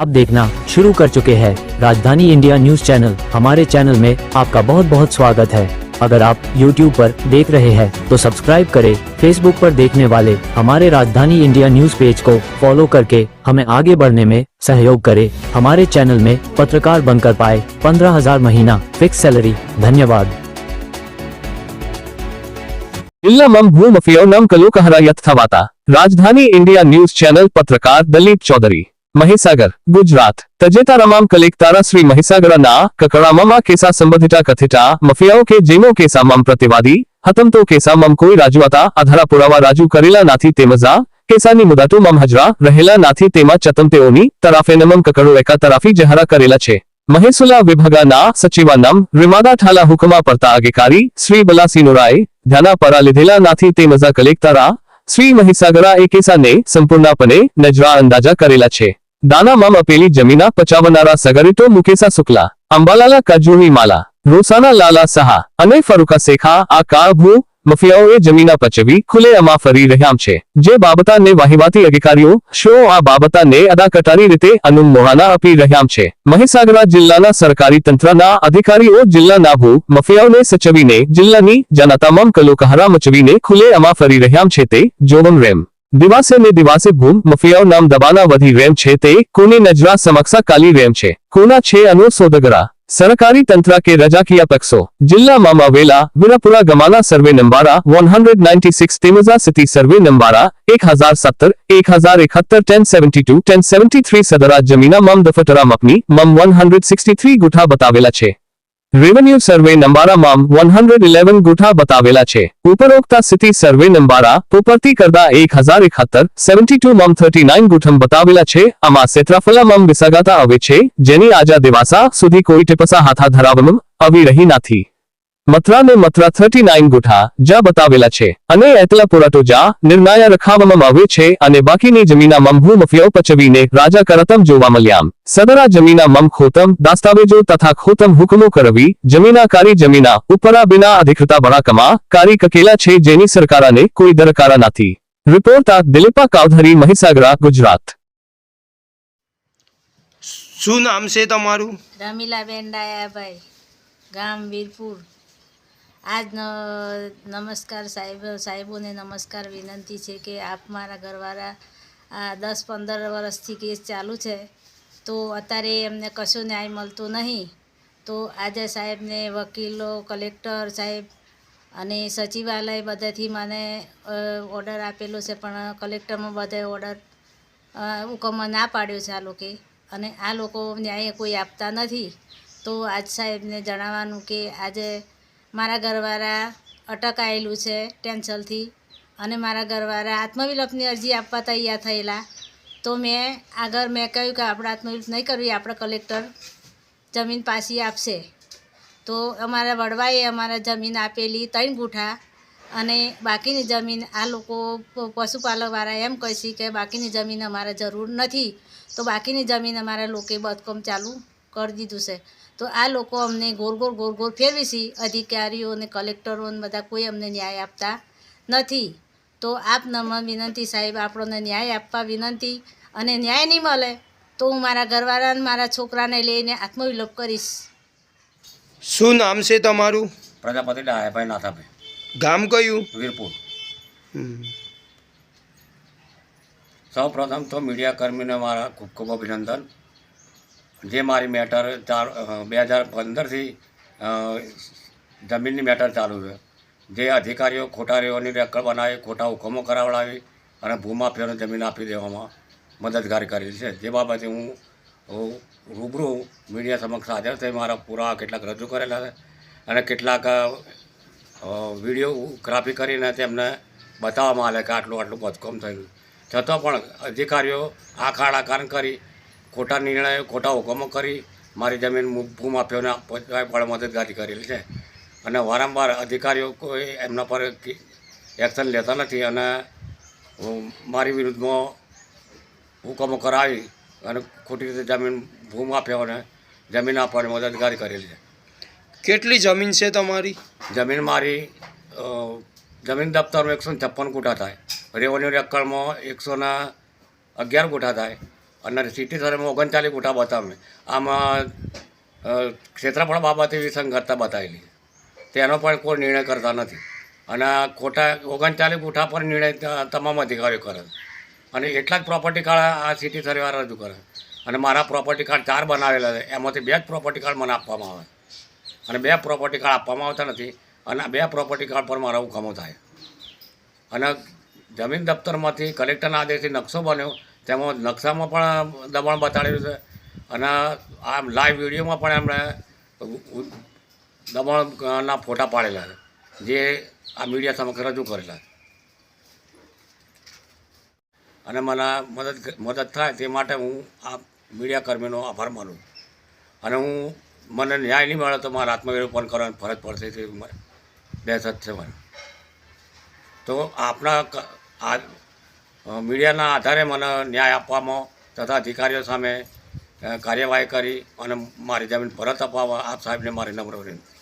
अब देखना शुरू कर चुके हैं। राजधानी इंडिया न्यूज़ चैनल, हमारे चैनल में आपका बहुत बहुत स्वागत है। अगर आप YouTube पर देख रहे हैं तो सब्सक्राइब करें। Facebook पर देखने वाले हमारे राजधानी इंडिया न्यूज़ पेज को फॉलो करके हमें आगे बढ़ने में सहयोग करें। हमारे चैनल में पत्रकार बनकर पाए पंद्रह हज़ार महीना फिक्स सैलरी। धन्यवाद। राजधानी इंडिया न्यूज़ चैनल पत्रकार दलीप चौधरी। મહીસાગર, ગુજરાત. તજેતારામાં કલેક્તારા શ્રી મહીસાગરના કકડામામાં કેસા સંબંધિતા કથિતા, મફિયાઓ કે જેમો કેસામાં પ્રતિવાદી હતમતો કેસામાં કોઈ રાજુઆતા આધારા પુરાવા રાજુ કરેલા નાથી તેમજા, કેસાની મુદતોમાં હજરા રહેલા નાથી તેમાં ચતમ તેઓની તરાફેનમમ કકડો એકા તરાફી જહારા કરેલા છે. મહેસુલા વિભાગના સચિવાનામ રિમાદા ઠાલા હુકમા પડતા અધિકારી શ્રી બલાસિનોરાએ ધ્યાના પરા લીધેલા નાથી તે મજા કલેક્ટરા શ્રી મહિસાગરા એ કેસાને સંપૂર્ણપણે નજરા અંદાજા કરેલા છે. દાનામાં અપેલી જમીના પચાવનારા સગરીતો મુકેશા શુક્લા, અંબાલાલા કજુની માલા રોસાના લાલા સહા અને ફરુકા શેખા, આ કાળભૂ મફિયાઓએ જમીન પચવી ખુલ્લેઆમાં ફરી રહ્યા છે. જે બાબતાને વહીવટી અધિકારીઓ, શો આ બાબતાને અદાકટારી રીતે અનુમ મોહાના આપી રહ્યા છે? મહીસાગરા જિલ્લાના સરકારી તંત્રના અધિકારીઓ જિલ્લાના ભૂ મફિયાઓને સચવીને જિલ્લાની જનતામાં કલોકહરા મચવીને ખુલે અમા ફરી રહ્યા છે તે જોવન રેમ. દિવાસે ને દિવાસે ભૂમ મફિયાઓ નામ દબાના વધી રેમ છે તે કોની નજરા સમક્ષા કાલી રેમ છે. કોના છે અનો સોદગરા. સરકારી તંત્ર કે રજાકીય પક્ષો. જિલ્લામાં આવેલા વિરાપુરા ગમાના survey નંબારા one hundred ninety six તેમજા સિટી સર્વે નંબારા, એક હજાર સત્તર, એક હજાર એકહત્તર ten seventy two ten seventy three સદરા જમીના મમ દફટરા મપની મમ વન હંડ્રેડ સિક્સટી થ્રી ગુઠા બતાવેલા છે. રેવન્યુ સર્વે નંબારામાં વન હંડ્રેડ ઇલેવન ગુઠા બતાવેલા છે. ઉપરોક્ત સ્થિતિ સર્વે નંબારા ઉપરથી કરતા એક હજાર એકહત્તર સેવન્ટી ટુ મમ થર્ટી નાઇન ગુઠમ બતાવેલા છે. આમાં ક્ષેત્રફળ મમ વિસગાતા આવે છે. જેની આજા દિવાસા સુધી કોઈ ટેપસા હાથા ધરાવવામાં આવી રહી નથી. મથરા ને મથરા થર્ટી નાઇન ગુઠા જા બતાવેલા છે. અને એટલા પુરાટો જા નિર્ણય રખાવવામાં આવે છે અને બાકીની જમીના મમભૂ મફિયો પચવીને રાજા કરતમ જોવા મળ્યા સદરા જમીના મમ ખોતમ દસ્તાવેજો તથા ખોતમ હુકમો કરવી જમીના કારી જમીના ઉપરા બિના અધિકૃતા બળાકમાં કારી કકેલા છે જેની સરકારાને કોઈ દરકારા નથી. રિપોર્ટ આ દિલીપા કાવધરી મહીસાગરા ગુજરાત. શું નામ છે તમારું? રમીલાબેન ડાયાભાઈ ગામ વીરપુર. આજ નમસ્કાર સાહેબ, સાહેબોને નમસ્કાર વિનંતી છે કે આપ મારા ઘરવાળા દસ પંદર વર્ષથી કેસ ચાલુ છે, તો અત્યારે એમને કશો ન્યાય મળતો નહીં. તો આજે સાહેબને વકીલો, કલેક્ટર સાહેબ અને સચિવાલય બધાથી મને ઓર્ડર આપેલો છે, પણ કલેક્ટરમાં બધાએ ઓર્ડર હુકમ ના પાડ્યો છે આ લોકોએ. અને આ લોકો ન્યાય કોઈ આપતા નથી. તો આજ સાહેબને જણાવવાનું કે આજે મારા ઘરવાળા અટકાયેલું છે ટેન્શનથી અને મારા ઘરવાળા આત્મવિલોપની અરજી આપવા તૈયાર થયેલા. તો મેં આગળ મેં કહ્યું કે આપણે આત્મવિલોપ નહીં કરવી આપણે કલેક્ટર જમીન પાછી આપશે. તો અમારા વડવાએ અમારા જમીન આપેલી ત્રણ ગુઠા અને બાકીની જમીન આ લોકો પશુપાલકવાળા એમ કહે કે બાકીની જમીન અમારે જરૂર નથી. તો બાકીની જમીન અમારા લોકોએ બદકમ ચાલુ કરી દીધું છે. તો આ લોકો અમને ગોર ગોર ગોર ગોર ફેરવી છે. અધિકારીઓ અને કલેક્ટરો અને બધા કોઈ અમને ન્યાય આપતા નથી. તો આપ નમ્ર વિનંતી સાહેબ આપણને ન્યાય આપવા વિનંતી અને ન્યાય નહીં મળે તો હું મારા ઘરવાળાને મારા છોકરાને લઈને આત્મવિલોપ કરીશ. શું નામ છે તમારું? પ્રજાપતિ ડાયાભાઈ નાથાભાઈ. ગામ કયું? વીરપુર. સૌ પ્રથમ તો મીડિયા કર્મીને મારા ખૂબ ખૂબ અભિનંદન. જે મારી મેટર ચાર બે હજાર પંદરથી જમીનની મેટર ચાલુ છે. જે અધિકારીઓ ખોટારીઓની રેકડ બનાવી, ખોટા હુકમો કરાવડાવી અને ભૂમાફીઓને જમીન આપી દેવામાં મદદગારી કરી છે. જે બાબતે હું રૂબરૂ મીડિયા સમક્ષ હાજર થઈ મારા પુરાવા કેટલાક રજૂ કરેલા છે અને કેટલાક વિડીયોગ્રાફી કરીને તેમને બતાવવામાં આવે કે આટલું આટલું બધકમ થયું. છતાં પણ અધિકારીઓ આ ખાડા કારણ કરી ખોટા નિર્ણયો ખોટા હુકમો કરી મારી જમીન આપવા પણ મદદગારી કરેલી છે. અને વારંવાર અધિકારીઓ કોઈ એમના પર એક્શન લેતા નથી અને મારી વિરુદ્ધમાં હુકમો કરાવી અને ખોટી રીતે જમીન ભૂમાફિયાઓને જમીન આપવાની મદદગારી કરેલી છે. કેટલી જમીન છે તમારી? જમીન મારી જમીન દફતરમાં એકસો છપ્પન ગુઠા થાય. રેવન્યુ રેકર્ડમાં એકસો અગિયાર ગુઠા થાય. અને સિટી સર્વેમાં ઓગણચાલીસ ગુઠા બતાવે આમાં ક્ષેત્રફળ બાબતે વિસંગતતા બતાવેલી. તેનો પણ કોઈ નિર્ણય કરતા નથી. અને આ ખોટા, ઓગણચાલીસ ગુઠા પર નિર્ણય તમામ અધિકારીઓ કરે. અને એટલા જ પ્રોપર્ટી કાર્ડ આ સિટી સર્વે રજૂ કરે. અને મારા પ્રોપર્ટી કાર્ડ ચાર બનાવેલા છે. એમાંથી બે જ પ્રોપર્ટી કાર્ડ મને આપવામાં આવે. અને બે પ્રોપર્ટી કાર્ડ આપવામાં આવતા નથી. અને બે પ્રોપર્ટી કાર્ડ પર મારા હુકમો થાય. અને જમીન દફતરમાંથી કલેક્ટરના આદેશથી નકશો બન્યો. તેમાં નકશામાં પણ દબાણ બતાડેલું છે. અને આમ લાઈવ વિડીયોમાં પણ એમણે દબાણના ફોટા પાડેલા છે. જે આ મીડિયા સમક્ષ રજૂ કરેલા અને મને મદદ મદદ થાય તે માટે હું આ મીડિયા કર્મીનો આભાર માનું અને હું, મને ન્યાય નહીં મળે તો મારા આત્મવિરોપણ કરવાની ફરજ પડશે તે દહેશત છે મને. તો આપણા આ મીડિયાના આધારે મને ન્યાય આપવામાં તથા અધિકારીઓ સામે કાર્યવાહી કરી અને મારી જમીન પરત અપાવવા આપ સાહેબને મારી નમ્ર વિનંતી.